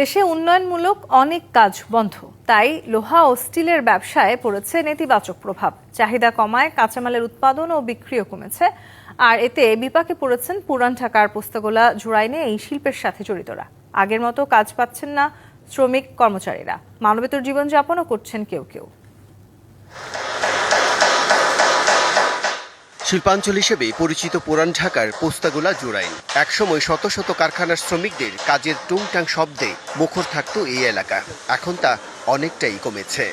দেশে উন্নয়নমূলক অনেক কাজ বন্ধ। তাই লোহা ও স্টিলের ব্যবসায় পড়েছে নেতিবাচক প্রভাব। চাহিদা কমায়, কাঁচামালের উৎপাদন ও বিক্রিও কমেছে। আর এতে বিপাকে পড়েছেন পুরান ঢাকার পোস্তগোলা জুড়াইনে এই শিল্পের সাথে জড়িতরা। আগের মতো কাজ পাচ্ছেন না শ্রমিক কর্মচারীরা। মানবেতর জীবনযাপনও করছেন কেউ কেউ। শিল্পাঞ্চল হিসেবে পরিচিত পুরান ঢাকার পোস্তাগোলা জোড়াইন একসময় শত শত কারখানার শ্রমিকদের কাজের টুংটাং শব্দে মুখর থাকত এই এলাকা। এখন তা অনেকটাই কমেছে।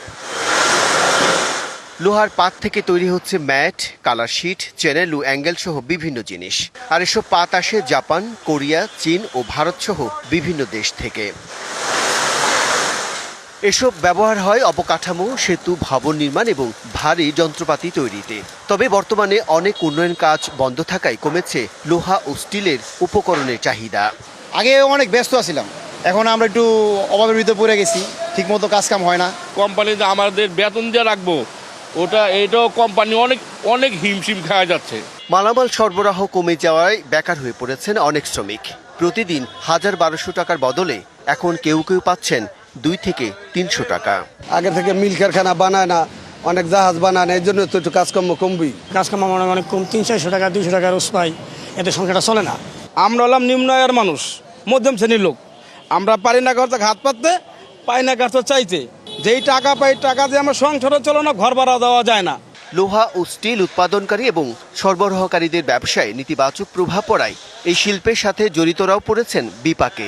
লোহার পাত থেকে তৈরি হচ্ছে ম্যাট, কালার শিট, চ্যানেল ও অ্যাঙ্গেল সহ বিভিন্ন জিনিস। আর এসব পাত আসে জাপান, কোরিয়া, চীন ও ভারত সহ বিভিন্ন দেশ থেকে। এসব ব্যবহার হয় অবকাঠামো সেতু ভবন নির্মাণ এবং ভারী যন্ত্রপাতি তৈরিতে। তবে বর্তমানে অনেক উন্নয়ন কাজ বন্ধ থাকায় কমেছে লোহা ও স্টিলের উপকরণের চাহিদা। আগে অনেক ব্যস্ত আছিলাম এখন আমরা একটু অভাবের ভিতরে পড়ে গেছি ঠিকমতো কাজ কাম হয় না। কোম্পানিতে আমাদের বেতন দিয়ে রাখব ওটা এটাও কোম্পানি অনেক অনেক হিমশিম খাওয়া যাচ্ছে। মালামাল সরবরাহ কমে যাওয়ায় বেকার হয়ে পড়েছেন অনেক শ্রমিক। প্রতিদিন হাজার বারোশো টাকার বদলে এখন কেউ কেউ পাচ্ছেন দুই থেকে তিনশো টাকা। আগে থেকে মিল কারখানা বানায় না অনেক জাহাজ বানায় না এই জন্য তো একটু কাজকর্ম কমবি কাজকর্ম মানে অনেক কম তিন চারশো টাকা দুইশো টাকা রোজ পাই এতে সংখ্যাটা চলে না। আমরা হলাম নিম্ন আয়ের মানুষ মধ্যম শ্রেণির লোক। আমরা পারি না করতে ঘাত হাত পাততে পাই না করতে চাইতে। যেই টাকা পাই টাকা দিয়ে আমার সংসারও চলো না ঘর ভাড়া দেওয়া যায় না। লোহা ও স্টিল উৎপাদনকারী এবং সরবরাহকারীদের ব্যবসায় নেতিবাচক প্রভাব পড়ায়। এই শিল্পের সাথে জড়িতরাও পড়েছেন বিপাকে।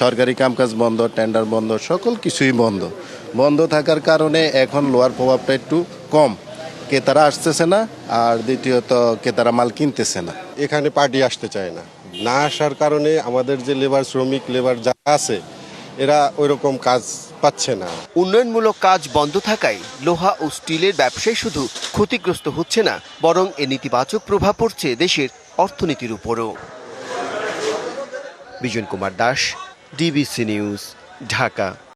সরকারি কামকাজ বন্ধ টেন্ডার বন্ধ সকল কিছুই বন্ধ। বন্ধ থাকার কারণে এখন লোহার প্রভাবটা একটু কম। ক্রেতারা আসতেছে না আর দ্বিতীয়ত ক্রেতারা মাল কিনতেছে না। এখানে পার্টি আসতে চায় না। না আসার কারণে আমাদের যে লেবার শ্রমিক লেবার যা আছে এরা ওইরকম কাজ পাচ্ছে না। উন্নয়নমূলক কাজ বন্ধ থাকায় লোহা ও স্টিলের ব্যবসায় শুধু ক্ষতিগ্রস্ত হচ্ছে না, বরং এ নেতিবাচক প্রভাব পড়ছে দেশের অর্থনীতির উপরও। Bijon Kumar Das, DBC news, Dhaka.